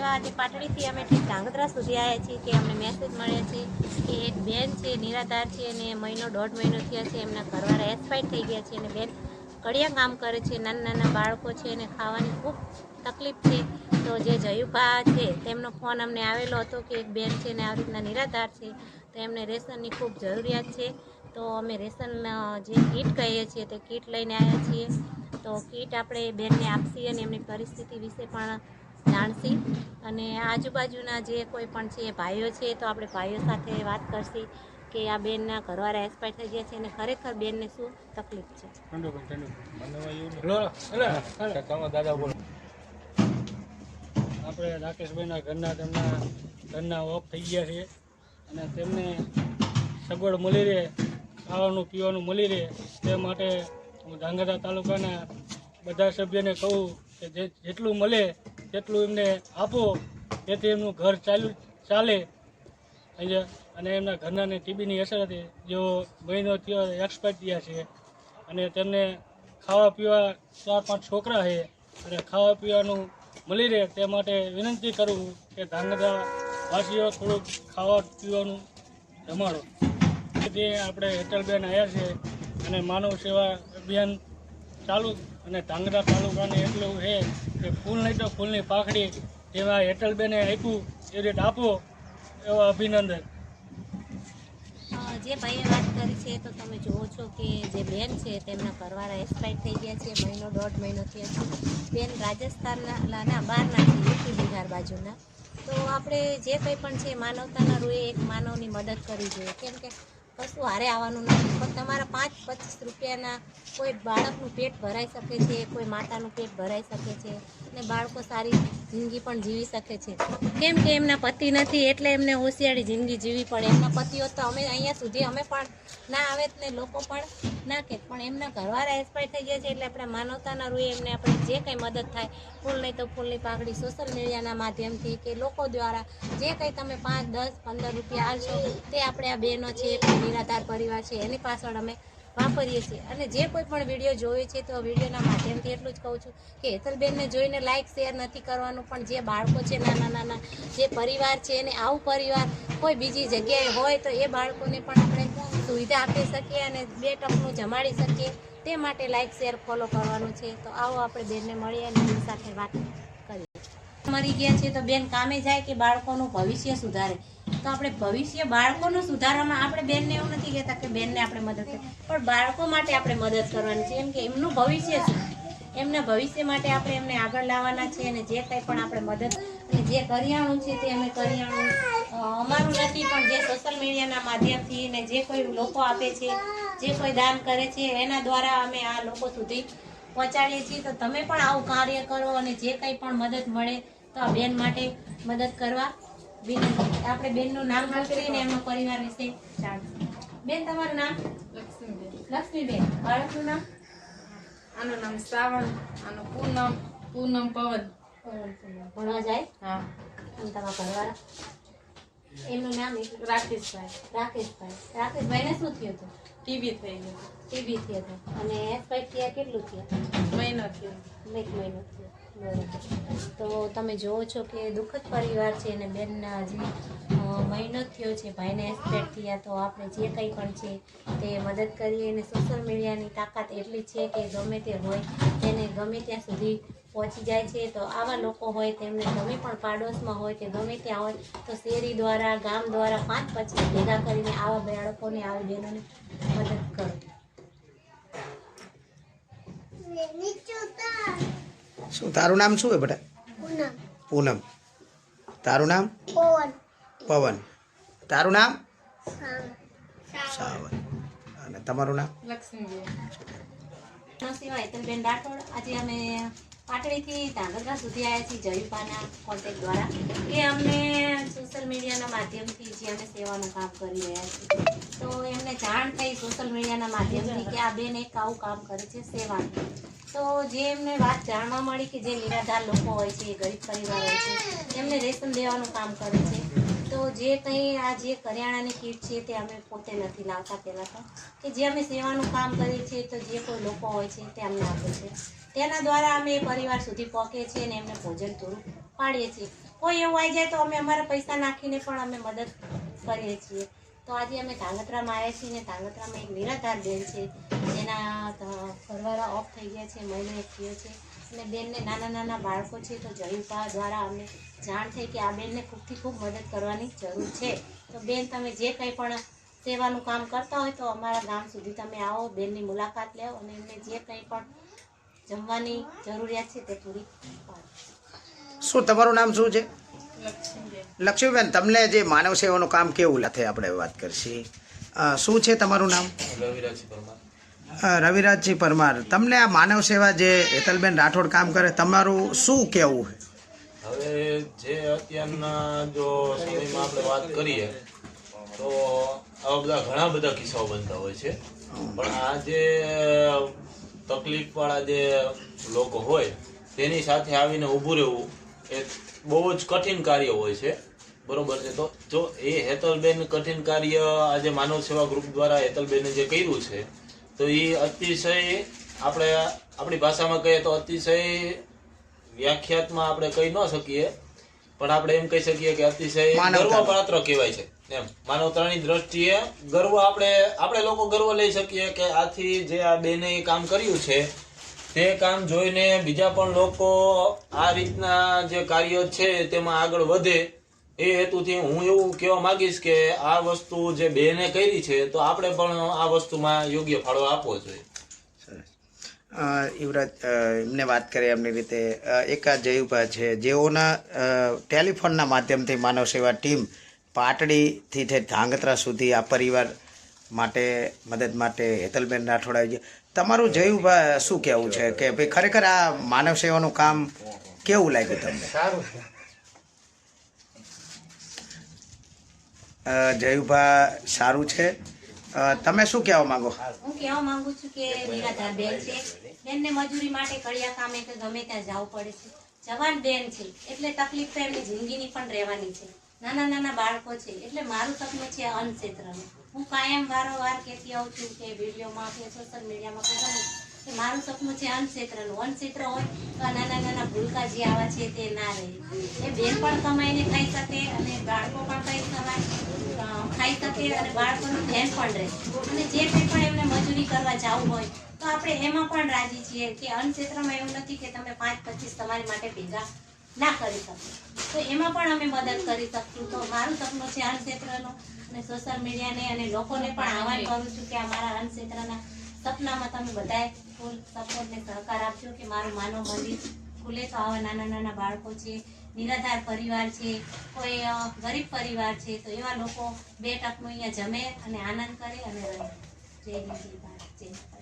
સેવા આજે પાટડીથી અમે ધાંગધ્રા સુધી આવ્યા છીએ કે અમને મેસેજ મળ્યા છે કે એક બેન છે, નિરાધાર છે અને મહિનો દોઢ મહિનો થયા છે. એમના ઘરવાળા એક્સપાયર થઈ ગયા છે અને બેન કડિયા કામ કરે છે, નાના નાના બાળકો છે અને ખાવાની ખૂબ તકલીફ છે. તો જે જયુભા છે, તેમનો ફોન અમને આવેલો હતો કે એક બેન છે ને આવી રીતના નિરાધાર છે. તો એમને રેશનની ખૂબ જરૂરિયાત છે. તો અમે રેશન જે કીટ કહીએ છીએ તે કીટ લઈને આવ્યા છીએ. તો કીટ આપણે બેનને આપશી અને એમની પરિસ્થિતિ વિશે પણ જાણશી. અને આજુબાજુના જે કોઈ પણ છે ભાઈઓ છે તો આપણે ભાઈઓ સાથે વાત કરશી કે આ બેનના ઘરવાળા એક્સપાયર થઈ ગયા છે અને ખરેખર બેનને શું તકલીફ છે? આપણે રાકેશભાઈના ઘરના તેમના ઘરના ઓફ થઈ ગયા છે અને તેમને સગવડ મળી રહે ખાવાનું પીવાનું મળી રહે તે માટે હું ધાંગધ્રા તાલુકાના બધા સભ્યોને કહું કે જે જેટલું મળે તેટલું એમને આપો, જેથી એમનું ઘર ચાલુ ચાલે. અને એમના ઘરનાને ટીબીની અસર હતી. જેઓ મહિનો થયો એક્સપાયર થયા છે. અને તેમને ખાવા પીવા ચાર પાંચ છોકરા છે. અને ખાવા પીવાનું મળી રહે તે માટે વિનંતી કરું કે ધાંગધ્રા વાસીઓ થોડુંક ખાવા પીવાનું જમાડો. જે આપણે હેતલબેન આવ્યા છે અને માનવ સેવા અભિયાન ચાલુ અને ધાંગધ્રા તાલુકાને એટલું છે કે ફૂલ નહીં તો ફૂલની પાખડી જેમાં હેટલબેને આપ્યું, એ રીતે આપો, એવો અભિનંદન. જે ભાઈએ વાત કરી છે તો તમે જુઓ છો કે જે બેન છે તેમના ઘરવાળા એક્સપાયર થઈ ગયા છે, મહિનો દોઢ મહિનો થયો છે. બેન રાજસ્થાનના બહારના છે, યુપી બિહાર બાજુના. તો આપણે જે કંઈ પણ છે, માનવતાના રૂએ એક માનવની મદદ કરવી જોઈએ. કેમ કે કશું હારે આવવાનું નથી. પણ તમારા પાંચ પચીસ રૂપિયાના કોઈ બાળકનું પેટ ભરાઈ શકે છે, કોઈ માતાનું પેટ ભરાઈ શકે છે, અને બાળકો સારી જિંદગી પણ જીવી શકે છે. કેમ કે એમના પતિ નથી, એટલે એમને હોશિયારી જિંદગી જીવી પડે. એમના પતિઓ તો અમે અહીંયા સુધી, અમે પણ ના આવે ને લોકો પણ ના કે. પણ એમના ઘરવાળા એક્સપાયર થઈ ગયા છે, એટલે આપણે માનવતાના રૂએ એમને આપણે જે કંઈ મદદ થાય, ફૂલ નહીં તો ફૂલની પાકડી સોશિયલ મીડિયાના માધ્યમથી કે લોકો દ્વારા જે કંઈ તમે પાંચ, દસ, પંદર રૂપિયા આવશો તે આપણે આ બહેનો છે નિરાધાર પરિવાર છે, એની પાછળ અમે વાપરીએ છીએ. અને જે કોઈ પણ વીડિયો જોયો છે તો વિડીયોના માધ્યમથી એટલું જ કહું છું કે હેતલબેનને જોઈને લાઇક શેર નથી કરવાનું. પણ જે બાળકો છે, નાના નાના, જે પરિવાર છે, એને આવું પરિવાર કોઈ બીજી જગ્યાએ હોય તો એ બાળકોને પણ આપણે સુવિધા આપી શકીએ અને બે ટકનું જમાડી શકીએ. તે માટે લાઇક શેર ફોલો કરવાનું છે. તો આવો આપણે બેનને મળીએ અને એની સાથે વાત કરીએ. મરી ગયા છે તો બેન કામે જાય કે બાળકોનું ભવિષ્ય સુધારે? તો આપણે ભવિષ્ય બાળકોનું સુધારવામાં આપણે બેનને એવું નથી કહેતા કે બેનને આપણે મદદ કરીએ પણ બાળકો માટે આપણે મદદ કરવાની છે. એમ કે એમનું ભવિષ્ય છે. એમના ભવિષ્ય માટે આપણે એમને આગળ લાવવાના છે અને જે કંઈ પણ આપણે મદદ અને જે કરિયાણું છે તે અમે કરિયાણું અમારું નથી, પણ જે સોશિયલ મીડિયાના માધ્યમથી ને જે કોઈ લોકો આપે છે, જે કોઈ દાન કરે છે, એના દ્વારા અમે આ લોકો સુધી પહોંચાડીએ છીએ. તો તમે પણ આવું કાર્ય કરો અને જે કંઈ પણ મદદ મળે તો આ બેન માટે મદદ કરવા. આપણે બેનનું નામ કરીને એમનો પરિવાર વિશે જાણશું. બેન તમારું નામ? લક્ષ્મીબેન. લક્ષ્મીબેન. બાળકનું નામ? આનું નામ શ્રાવણ આનું પૂનમ પૂનમ પવન. ભણવા જાય? હા. અને તમારા ઘરવાળા? એમનું નામ રાકેશભાઈ. રાકેશભાઈ. રાકેશભાઈને શું થયું હતું? ટીવી થઈ ગયું. ટીબી થયું હતું. અને એક્સપાયર થયા કેટલું થયા? મહિનો થયો. એક મહિનો થયો. તો તમે જોવો છો કે દુઃખદ પરિવાર છે અને બેનના હજી મહિનો થયો છે, ભાઈને એક્સપેક્ટ થયા તો આપણે જે કંઈ પણ છે તે મદદ કરીએ અને સોશિયલ મીડિયાની તાકાત એટલી છે કે ગમે તે હોય તેને ગમે ત્યાં સુધી પહોંચી જાય છે. તો આવા લોકો હોય તેમને ગમે પણ પાડોશમાં હોય કે ગમે ત્યાં હોય તો શેરી દ્વારા, ગામ દ્વારા પાંચ પચીસ ભેગા કરીને આવા બાળકોને, આવી બહેનોને મદદ કરો. શું તારું નામ શું હોય બેટા? પૂનમ. તારું નામ? પવન. તારું નામ? સાવન. અને તમારું નામ? લક્ષ્મીબેન સિવાય હેતલબેન રાઠોડ આજે અમે પાટડીથી ધાંગધ્રા સુધી આવ્યા છીએ જયુપાના કોન્ટેક દ્વારા. એ અમને સોશિયલ મીડિયાના માધ્યમથી જે અમે સેવાનું કામ કરી રહ્યા છીએ. તો એમને જાણ થઈ સોશિયલ મીડિયાના માધ્યમથી કે આ બેન એક આવું કામ કરે છે સેવાનું. તો જે એમને વાત જાણવા મળી કે જે નિરાધાર લોકો હોય છે, ગરીબ પરિવાર હોય છે, એમને રેશન દેવાનું કામ કરે છે. તો જે કંઈ આ જે કરિયાણાની કીટ છે તે અમે પોતે નથી લાવતા પહેલાં તો. કે જે અમે સેવાનું કામ કરીએ છીએ તો જે કોઈ લોકો હોય છે તે અમને આપે છે. તેના દ્વારા અમે પરિવાર સુધી પહોંચીએ છીએ અને એમને ભોજન પૂરું પાડીએ છીએ. કોઈ એવું આવી જાય તો અમે અમારા પૈસા નાખીને પણ અમે મદદ કરીએ છીએ. તો આજે અમે ધાંગધ્રામાં આવ્યા છીએ ને ધાંગધ્રામાં એક નિરાધાર બેન છે. ધ- ઘરવાળા ઓફ થઈ ગયા છે મહિને થયો છે. અને બેનને નાના નાના બાળકો છે તો જયુપા દ્વારા અમને જાણ થઈ કે આ બેનને ખૂબથી ખૂબ મદદ કરવાની જરૂર છે. તો બેન, તમે જે કંઈ પણ સેવાનું કામ કરતા હોય તો અમારા ગામ સુધી તમે આવો, બેનની મુલાકાત લેવો અને એમને જે કંઈ પણ જમવાની જરૂરિયાત છે તે પૂરી શું તમારું નામ શું છે? લક્ષ્મીબેન તમને જે માનવ સેવાનું કામ કેવું લથે આપણે વાત કરશી? શું છે તમારું નામ? રવિરાજ પરમાર. અ, રવિરાજજી પરમાર. તમને આ માનવ સેવા જે હેતલબેન રાઠોડ કામ કરે તમારું શું કહેવું હવે જે અત્યારના જો સમયમાં આપણે વાત કરીએ તો આવા બધા ઘણા બધા કિસ્સાઓ બનતા હોય છે. પણ આ જે તકલીફવાળા જે લોકો હોય તેની સાથે આવીને ઊભું રહેવું એ બહુ જ કઠિન કાર્ય હોય છે. બરોબર છે? તો જો એ હેતલબેન કઠિન કાર્ય આજે માનવ સેવા ગ્રુપ દ્વારા હેતલબેને જે કર્યું છે તો એ અતિશય આપણે આપણી ભાષામાં કહીએ તો અતિશય વ્યાખ્યાતમાં આપણે કહી ન શકીએ પણ આપણે એમ કહી શકીએ કે અતિશય. ગર્વ પાત્ર કહેવાય છે. એમ માનવતાની દ્રષ્ટિએ ગર્વ આપણે આપણે લોકો ગર્વ લઈ શકીએ કે આથી જે આ બેને કામ કર્યું છે તે કામ જોઈને બીજા પણ લોકો આ રીતના જે કાર્ય છે તેમાં આગળ વધે, એ હેતુથી હું એવું કહેવા માંગીશ કે આ વસ્તુ જે બેને કરી છે, તો આપણે પણ આ વસ્તુમાં યોગ્ય ફાળો આપવો જોઈએ. યુવરાજ એમને વાત કરી એમની રીતે. એકાદ એક આ જયુભા છે. જેઓના ટેલિફોનના માધ્યમથી માનવ સેવા ટીમ પાટડીથી ધાંગધ્રા સુધી આ પરિવાર માટે, મદદ માટે હેતલબેન રાઠોડ આવી છે તમારું જયુભા શું કહેવું છે? કે ભાઈ ખરેખર આ માનવ સેવાનું કામ કેવું લાગ્યું તમને? સારું જયુભા સારું છે. તમે શું કહેવા માંગો? હું કહેવા માંગુ છું કે નિરાધાર બેન છે. બેનને મજૂરી માટે કડિયા કામે કે ગમે ત્યાં જવું પડે છે. જવાન બેન છે. એટલે તકલીફ તો એમની જિંદગીની પણ રહેવાની છે. નાના નાના બાળકો છે, એટલે મારું સપનું છે અન્ન ક્ષેત્રનું હું કાયમ વારંવાર કહેતી આવું છું કે વિડીયોમાં કે સોશિયલ મીડિયામાં કે કે મારું સપનું છે અન્ન ક્ષેત્રનું હોય તો નાના નાના ભૂલકા જે આવા છે તે ના રહે. એ બેન પણ કમાઈને ખાઈ શકે અને બાળકો પણ કઈ કમાય ખાઈ શકે અને બાળકોનું ધ્યાન પણ રહે. અને જે કંઈ પણ એમને મજૂરી કરવા જવું હોય, તો આપણે એમાં પણ રાજી છીએ કે અન્ન ક્ષેત્રમાં એવું નથી કે તમે પાંચ પચીસ તમારી માટે ભેગા ના કરી શકો. તો એમાં પણ અમે મદદ કરી શકશું. તો મારું સપનું છે અન્ન ક્ષેત્રનું અને સોશિયલ મીડિયાને અને લોકોને પણ આહવાન કરું છું કે આ મારા અન્ન ક્ષેત્રના સપનામાં તમે બધાએ ફૂલ સપોર્ટ ને સહકાર આપજો કે મારું માનવ મંદિર ખુલે તો આવા નાના નાના બાળકો છે નિરાધાર પરિવાર છે કોઈ ગરીબ પરિવાર છે તો એવા લોકો બે ટકનું અહીંયા જમે અને આનંદ કરે અને રહે. જય જય ભારત જય